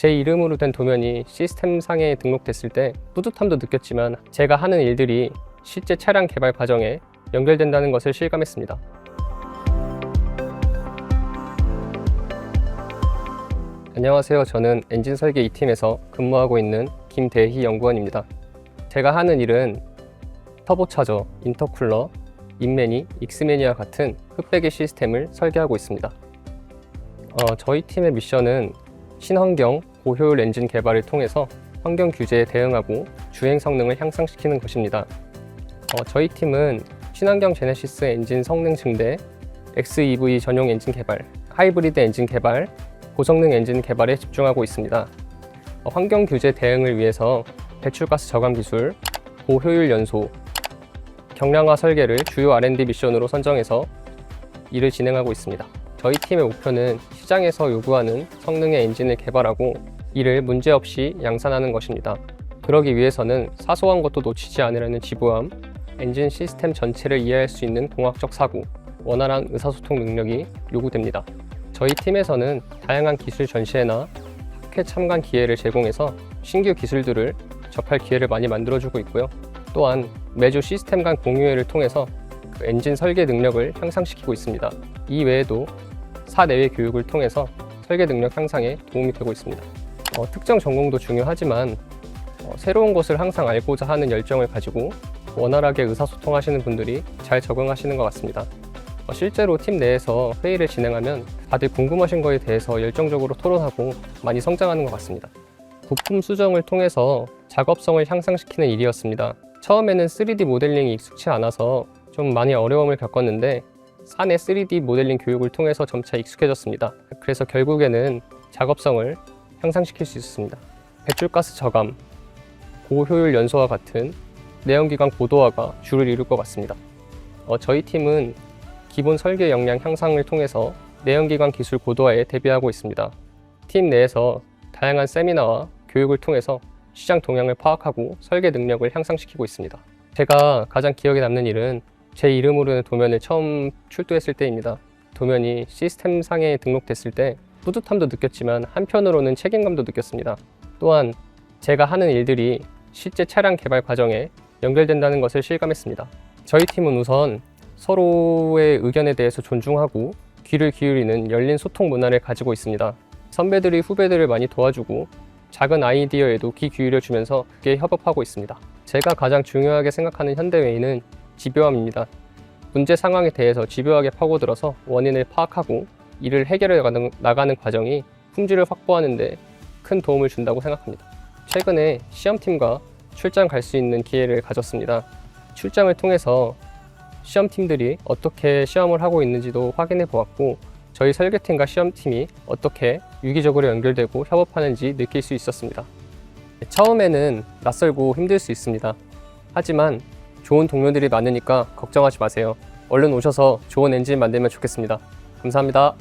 제 이름으로 된 도면이 시스템상에 등록됐을 때 뿌듯함도 느꼈지만 제가 하는 일들이 실제 차량 개발 과정에 연결된다는 것을 실감했습니다. 안녕하세요. 저는 엔진 설계 2팀에서 근무하고 있는 김대희 연구원입니다. 제가 하는 일은 터보차저, 인터쿨러, 인매니, 익스매니와 같은 흑배기 시스템을 설계하고 있습니다. 어, 저희 팀의 미션은 신환경 고효율 엔진 개발을 통해서 환경 규제에 대응하고 주행 성능을 향상시키는 것입니다. 어, 저희 팀은 친환경 제네시스 엔진 성능 증대, XEV 전용 엔진 개발, 하이브리드 엔진 개발, 고성능 엔진 개발에 집중하고 있습니다. 어, 환경 규제 대응을 위해서 배출가스 저감 기술, 고효율 연소, 경량화 설계를 주요 R&D 미션으로 선정해서 일을 진행하고 있습니다. 저희 팀의 목표는 시장에서 요구하는 성능의 엔진을 개발하고 이를 문제없이 양산하는 것입니다. 그러기 위해서는 사소한 것도 놓치지 않으려는 지부함, 엔진 시스템 전체를 이해할 수 있는 공학적 사고, 원활한 의사소통 능력이 요구됩니다. 저희 팀에서는 다양한 기술 전시회나 학회 참관 기회를 제공해서 신규 기술들을 접할 기회를 많이 만들어주고 있고요. 또한 매주 시스템 간 공유회를 통해서 그 엔진 설계 능력을 향상시키고 있습니다. 이 외에도 사내외 교육을 통해서 설계 능력 향상에 도움이 되고 있습니다. 어, 특정 전공도 중요하지만 어, 새로운 것을 항상 알고자 하는 열정을 가지고 원활하게 의사소통하시는 분들이 잘 적응하시는 것 같습니다. 어, 실제로 팀 내에서 회의를 진행하면 다들 궁금하신 거에 대해서 열정적으로 토론하고 많이 성장하는 것 같습니다. 부품 수정을 통해서 작업성을 향상시키는 일이었습니다. 처음에는 3D 모델링이 익숙치 않아서 좀 많이 어려움을 겪었는데 사내 3D 모델링 교육을 통해서 점차 익숙해졌습니다. 그래서 결국에는 작업성을 향상시킬 수 있었습니다. 배출가스 저감, 고효율 연소와 같은 내연기관 고도화가 주를 이룰 것 같습니다. 어, 저희 팀은 기본 설계 역량 향상을 통해서 내연기관 기술 고도화에 대비하고 있습니다. 팀 내에서 다양한 세미나와 교육을 통해서 시장 동향을 파악하고 설계 능력을 향상시키고 있습니다. 제가 가장 기억에 남는 일은 제 이름으로 된 도면을 처음 출두했을 때입니다. 도면이 시스템상에 등록됐을 때 뿌듯함도 느꼈지만 한편으로는 책임감도 느꼈습니다. 또한 제가 하는 일들이 실제 차량 개발 과정에 연결된다는 것을 실감했습니다. 저희 팀은 우선 서로의 의견에 대해서 존중하고 귀를 기울이는 열린 소통 문화를 가지고 있습니다. 선배들이 후배들을 많이 도와주고 작은 아이디어에도 귀 기울여 주면서 그게 협업하고 있습니다. 제가 가장 중요하게 생각하는 현대웨이는 집요함입니다. 문제 상황에 대해서 집요하게 파고들어서 원인을 파악하고 이를 해결해 나가는, 과정이 품질을 확보하는데 큰 도움을 준다고 생각합니다. 최근에 시험팀과 출장 갈 수 있는 기회를 가졌습니다. 출장을 통해서 시험팀들이 어떻게 시험을 하고 있는지도 확인해 보았고 저희 설계팀과 시험팀이 어떻게 유기적으로 연결되고 협업하는지 느낄 수 있었습니다. 처음에는 낯설고 힘들 수 있습니다. 하지만 좋은 동료들이 많으니까 걱정하지 마세요. 얼른 오셔서 좋은 엔진 만들면 좋겠습니다. 감사합니다.